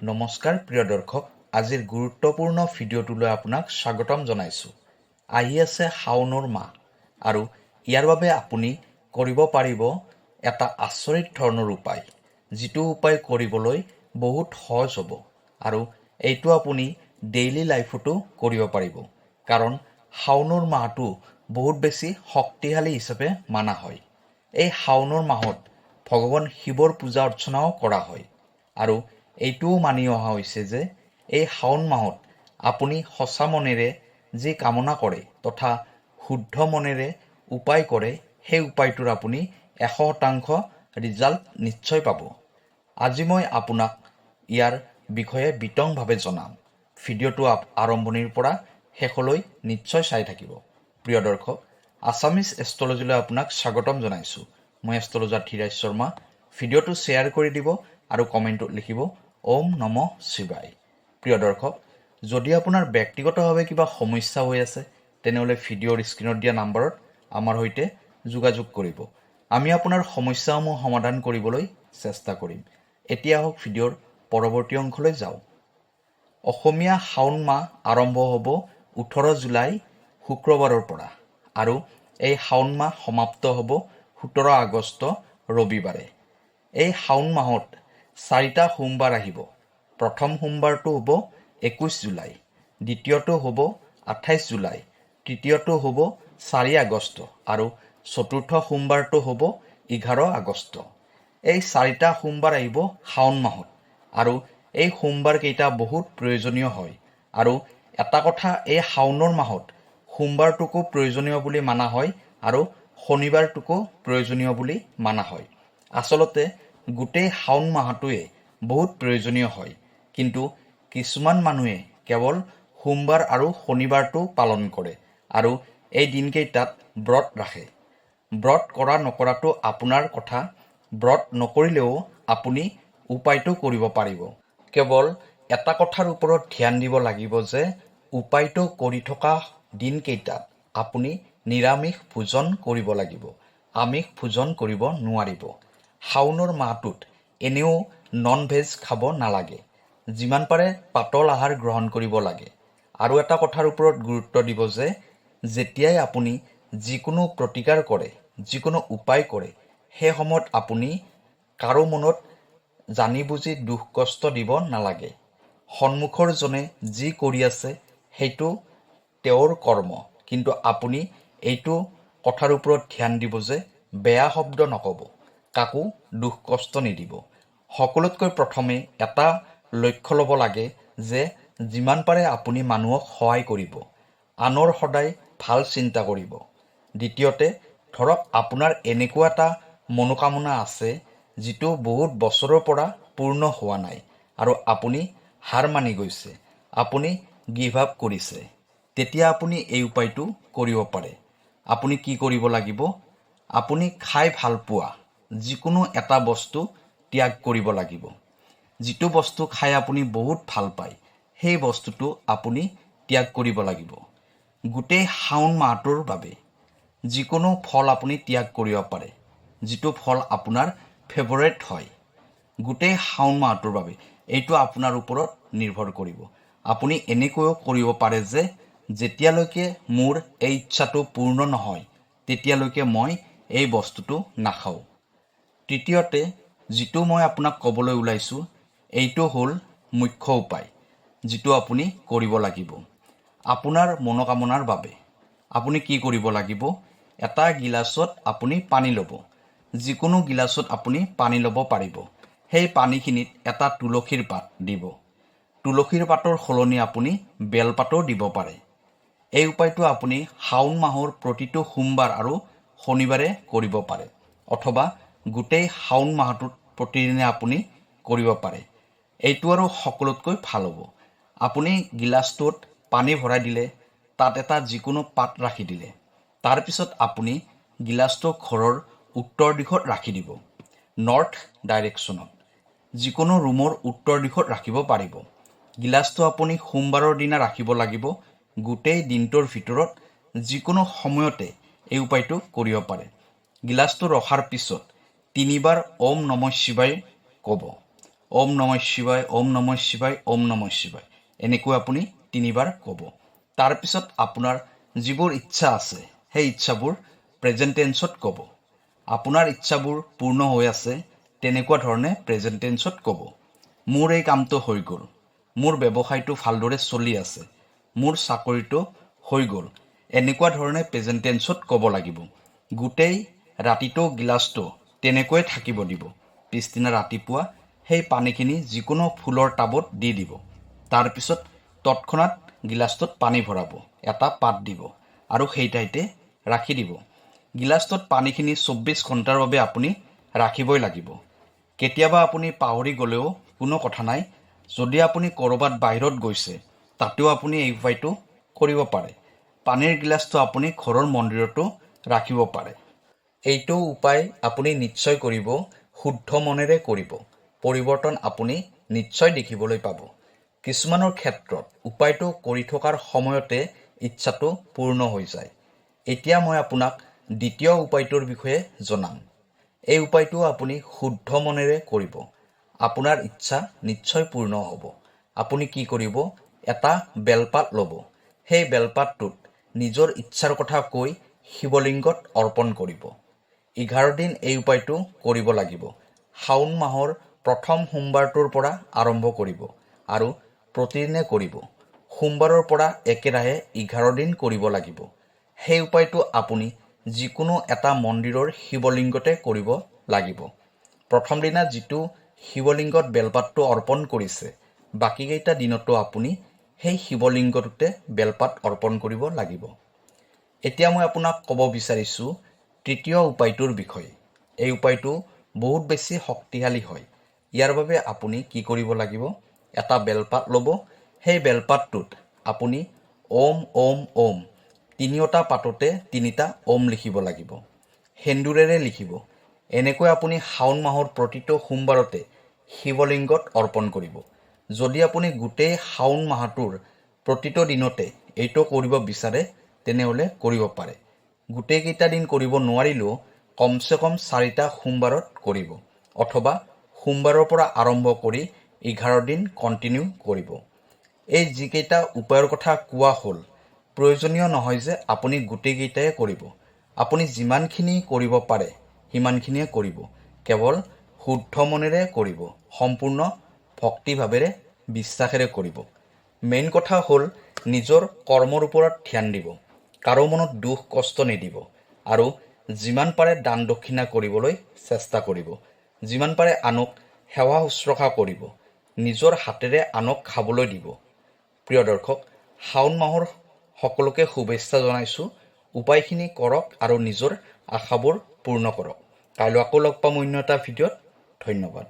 নমস্কাৰ, প্ৰিয় দৰ্শক। আজিৰ গুৰুত্বপূৰ্ণ ভিডিঅ'টোলৈ আপোনাক স্বাগতম জনাইছোঁ। আহি আছে শাওণৰ মাহ আৰু ইয়াৰ বাবে আপুনি কৰিব পাৰিব এটা আচৰিত ধৰণৰ উপায়। যিটো উপায় কৰিবলৈ বহুত সহজ হ'ব আৰু এইটো আপুনি ডেইলি লাইফতো কৰিব পাৰিব। কাৰণ শাওণৰ মাহটো বহুত বেছি শক্তিশালী হিচাপে মানা হয়। এই শাওণৰ মাহত ভগৱান শিৱৰ পূজা অৰ্চনাও কৰা হয় আৰু এইটোও মানি অহা হৈছে যে এই শাওণ মাহত আপুনি সঁচা মনেৰে যি কামনা কৰে তথা শুদ্ধ মনেৰে উপায় কৰে, সেই উপায়টোৰ আপুনি এশ শতাংশ ৰিজাল্ট নিশ্চয় পাব। আজি মই আপোনাক ইয়াৰ বিষয়ে বিতংভাৱে জনাম। ভিডিঅ'টো আৰম্ভণিৰ পৰা শেষলৈ নিশ্চয় চাই থাকিব। প্ৰিয় দৰ্শক আছামিজ এষ্ট্ৰলজিলৈ আপোনাক স্বাগতম জনাইছোঁ। মই এষ্ট্ৰলজাৰ ধীৰাজ শৰ্মা। ভিডিঅ'টো শ্বেয়াৰ কৰি দিব আৰু কমেণ্টত লিখিব ওম নম শিৱায়। প্ৰিয় দৰ্শক যদি আপোনাৰ ব্যক্তিগতভাৱে কিবা সমস্যা হৈ আছে তেনেহ'লে ভিডিঅ'ৰ স্ক্ৰীণত দিয়া নাম্বাৰত আমাৰ সৈতে যোগাযোগ কৰিব। আমি আপোনাৰ সমস্যাসমূহ সমাধান কৰিবলৈ চেষ্টা কৰিম। এতিয়া আহক ভিডিঅ'ৰ পৰৱৰ্তী অংশলৈ যাওঁ। অসমীয়া শাওণ মাহ আৰম্ভ হ'ব ওঠৰ জুলাই শুক্ৰবাৰৰ পৰা আৰু এই শাওণ মাহ সমাপ্ত হ'ব সোতৰ আগষ্ট ৰবিবাৰে। এই শাওণ মাহত চাৰিটা সোমবাৰ আহিব। প্ৰথম সোমবাৰটো হ'ব একৈছ জুলাই দ্বিতীয়টো হ'ব আঠাইছ জুলাই তৃতীয়টো হ'ব চাৰি আগষ্ট আৰু চতুৰ্থ সোমবাৰটো হ'ব এঘাৰ আগষ্ট। এই চাৰিটা সোমবাৰ আহিব শাওণ মাহত আৰু এই সোমবাৰকেইটা বহুত প্ৰয়োজনীয় হয় আৰু এটা কথা এই শাওণৰ মাহত সোমবাৰটোকো প্ৰয়োজনীয় বুলি মানা হয় আৰু শনিবাৰটোকো প্ৰয়োজনীয় বুলি মানা হয়। আচলতে গোটেই শাওণ মাহটোৱে বহুত প্ৰয়োজনীয় হয়। কিন্তু কিছুমান মানুহে কেৱল সোমবাৰ আৰু শনিবাৰটো পালন কৰে আৰু এই দিনকেইটাত ব্ৰত ৰাখে। ব্ৰত কৰা নকৰাটো আপোনাৰ কথা। ব্ৰত নকৰিলেও আপুনি উপায়টো কৰিব পাৰিব। কেৱল এটা কথাৰ ওপৰত ধ্যান দিব লাগিব যে উপায়টো কৰি থকা দিনকেইটাত আপুনি নিৰামিষ ভোজন কৰিব লাগিব। আমিষ ভোজন কৰিব নোৱাৰিব। শাওণৰ মাহটোত এনেও নন ভেজ খাব নালাগে। যিমান পাৰে পাতল আহাৰ গ্ৰহণ কৰিব লাগে। আৰু এটা কথাৰ ওপৰত গুৰুত্ব দিব যে যেতিয়াই আপুনি যিকোনো প্ৰতিকাৰ কৰে যিকোনো উপায় কৰে সেই সময়ত আপুনি কাৰো মনত জানি বুজি দুখ কষ্ট দিব নালাগে। সন্মুখৰ জনে যি কৰি আছে সেইটো তেওঁৰ কৰ্ম। কিন্তু আপুনি এইটো কথাৰ ওপৰত ধ্যান দিব যে বেয়া শব্দ নক'ব। কাকো দুখ কষ্ট নিদিব। সকলোতকৈ প্ৰথমে এটা লক্ষ্য ল'ব লাগে যে যিমান পাৰে আপুনি মানুহক সহায় কৰিব, আনৰ সদায় ভালো চিন্তা কৰিব। দ্বিতীয়তে, ধৰক আপোনাৰ এনেকুৱা এটা মনোকামনা আছে যিটো বহুত বছৰৰ পৰা পূৰ্ণ হোৱা নাই আৰু আপুনি হাৰ মানি গৈছে, আপুনি গিভ আপ কৰিছে। তেতিয়া আপুনি এই উপায়টো কৰিব পাৰে। আপুনি কি কৰিব লাগিব? আপুনি খাই ভালো পোৱা। যিকোনো এটা বস্তু ত্যাগ কৰিব লাগিব। যিটো বস্তু খাই আপুনি বহুত ভালো পায়, সেই বস্তুটো আপুনি ত্যাগ কৰিব লাগিব। গোটেই শাওণ মাহটোৰ বাবে যিকোনো ফল আপুনি ত্যাগ কৰিব পাৰে, যিটো ফল আপোনাৰ ফেভৰেট হয়, গোটেই শাওণ মাহটোৰ বাবে এইটো আপোনাৰ ওপৰত নিৰ্ভৰ কৰিব। আপুনি এনেকৈও কৰিব পাৰে যে যেতিয়ালৈকে মোৰ এই ইচ্ছাটো পূৰ্ণ নহয়, তেতিয়ালৈকে মই এই বস্তুটো নাখাওঁ। তৃতীয়তে, যিটো মই আপোনাক ক'বলৈ ওলাইছোঁ, এইটো হ'ল মুখ্য উপায়, যিটো আপুনি কৰিব লাগিব। আপোনাৰ মনোকামনাৰ বাবে। আপুনি কি কৰিব লাগিব? এটা গিলাচত আপুনি পানী ল'ব। যিকোনো গিলাচত আপুনি পানী ল'ব পাৰিব। সেই পানীখিনিত এটা তুলসীৰ পাত দিব। তুলসীৰ পাতৰ সলনি আপুনি বেলপাতো দিব পাৰে। এই উপায়টো আপুনি শাওণ মাহৰ প্ৰতিটো সোমবাৰ আৰু শনিবাৰে কৰিব পাৰে, অথবা গোটেই শাওণ মাহটোত প্ৰতিদিনে আপুনি কৰিব পাৰে। এইটো আৰু সকলোতকৈ ভালো হ'ব। আপুনি গিলাচটোত পানী ভৰাই দিলে, তাত এটা যিকোনো পাত ৰাখি দিলে। তাৰপিছত আপুনি গিলাচটো ঘৰৰ উত্তৰ দিশত ৰাখি দিব, নৰ্থ ডাইৰেকশ্যনত। যিকোনো ৰুমৰ উত্তৰ দিশত ৰাখিব পাৰিব। গিলাচটো আপুনি সোমবাৰৰ দিনা ৰাখিব লাগিব, গোটেই দিনটোৰ ভিতৰত যিকোনো সময়তে এই উপায়টো কৰিব পাৰে। গিলাচটো ৰখাৰ পিছত তিনিবাৰ ওম নম শিৱায় ক'ব। ওম নম শিৱায় ওম নম শিৱায় ওম নম শিৱায় এনেকৈ আপুনি তিনিবাৰ ক'ব। তাৰপিছত আপোনাৰ যিবোৰ ইচ্ছা আছে, সেই ইচ্ছাবোৰ প্ৰেজেণ্ট টেন্সত ক'ব। আপোনাৰ ইচ্ছাবোৰ পূৰ্ণ হৈ আছে, তেনেকুৱা ধৰণে প্ৰেজেণ্ট টেন্সত ক'ব। মোৰ এই কামটো হৈ গ'ল। মোৰ ব্যৱসায়টো ভালদৰে চলি আছে। মোৰ চাকৰিটো হৈ গ'ল। এনেকুৱা ধৰণে প্ৰেজেণ্ট টেন্সত ক'ব লাগিব। গোটেই ৰাতিটো গিলাচটো তেনেকৈয়ে থাকিব দিব। পিছদিনা ৰাতিপুৱা সেই পানীখিনি যিকোনো ফুলৰ টাবত দি দিব। তাৰপিছত তৎক্ষণাত গিলাচটোত পানী ভৰাব, এটা পাত দিব আৰু সেই ঠাইতে ৰাখি দিব। গিলাচটোত পানীখিনি চৌব্বিছ ঘণ্টাৰ বাবে আপুনি ৰাখিবই লাগিব। কেতিয়াবা আপুনি পাহৰি গ'লেও কোনো কথা নাই। যদি আপুনি ক'ৰবাত বাহিৰত গৈছে, তাতেও আপুনি এই উপায়টো কৰিব পাৰে। পানীৰ গিলাচটো আপুনি ঘৰৰ মন্দিৰতো ৰাখিব পাৰে। এইটো উপায় আপুনি নিশ্চয় কৰিব শুদ্ধ মনেৰে কৰিব। পৰিৱৰ্তন আপুনি নিশ্চয় দেখিবলৈ পাব। কিছুমানৰ ক্ষেত্ৰত উপায়টো কৰি থকাৰ সময়তে ইচ্ছাটো পূৰ্ণ হৈ যায়। এতিয়া মই আপোনাক দ্বিতীয় উপায়টোৰ বিষয়ে জনাম। এই উপায়টো আপুনি শুদ্ধ মনেৰে কৰিব। আপোনাৰ ইচ্ছা নিশ্চয় পূৰ্ণ হ'ব। আপুনি কি কৰিব? এটা বেলপাত ল'ব। সেই বেলপাতটোত নিজৰ ইচ্ছাৰ কথা কৈ শিৱলিংগত অৰ্পণ কৰিব। এঘাৰ দিন এই উপায়টো কৰিব লাগিব। শাওণ মাহৰ প্ৰথম সোমবাৰটোৰ পৰা আৰম্ভ কৰিব আৰু প্ৰতিদিনে কৰিব। সোমবাৰৰ পৰা একেৰাহে এঘাৰ দিন কৰিব লাগিব। সেই উপায়টো আপুনি যিকোনো এটা মন্দিৰৰ শিৱলিংগতে কৰিব লাগিব। প্ৰথম দিনা যিটো শিৱলিংগত বেলপাতটো অৰ্পণ কৰিছে বাকীকেইটা দিনতো আপুনি সেই শিৱলিংগটোতে বেলপাত অৰ্পণ কৰিব লাগিব। এতিয়া মই আপোনাক ক'ব বিচাৰিছোঁ তৃতীয় উপায়টোৰ বিষয়ে। এই উপায়টো বহুত বেছি শক্তিশালী হয়। ইয়াৰ বাবে আপুনি কি কৰিব লাগিব? এটা বেলপাত ল'ব। সেই বেলপাতটোত আপুনি ওম ওম ওম তিনিওটা পাততে তিনিটা ওম লিখিব লাগিব। সেন্দুৰেৰে লিখিব। এনেকৈ আপুনি শাওণ মাহৰ প্ৰতিটো সোমবাৰতে শিৱলিংগত অৰ্পণ কৰিব। যদি আপুনি গোটেই শাওণ মাহটোৰ প্ৰতিটো দিনতে এইটো কৰিব বিচাৰে তেনেহ'লে কৰিব পাৰে। গোটেইকেইটা দিন কৰিব নোৱাৰিলেও কমচে কম চাৰিটা সোমবাৰত কৰিব অথবা সোমবাৰৰ পৰা আৰম্ভ কৰি এঘাৰ দিন কণ্টিনিউ কৰিব। এই যিকেইটা উপায়ৰ কথা কোৱা হ'ল প্ৰয়োজনীয় নহয় যে আপুনি গোটেইকেইটাই কৰিব। আপুনি যিমানখিনি কৰিব পাৰে সিমানখিনিয়ে কৰিব। কেৱল শুদ্ধ মনেৰে কৰিব সম্পূৰ্ণ ভক্তিভাৱেৰে বিশ্বাসেৰে কৰিব। মেইন কথা হ'ল নিজৰ কৰ্মৰ ওপৰত ধ্যান দিব। কাৰো মনত দুখ কষ্ট নিদিব আৰু যিমান পাৰে দান দক্ষিণা কৰিবলৈ চেষ্টা কৰিব। যিমান পাৰে আনক সেৱা শুশ্ৰূষা কৰিব। নিজৰ হাতেৰে আনক খাবলৈ দিব। প্ৰিয় দৰ্শক শাওণ মাহৰ সকলোকে শুভেচ্ছা জনাইছোঁ। উপায়খিনি কৰক আৰু নিজৰ আশাবোৰ পূৰ্ণ কৰক। কাইলৈ আকৌ লগ পাম অন্য এটা ভিডিঅ'ত। ধন্যবাদ।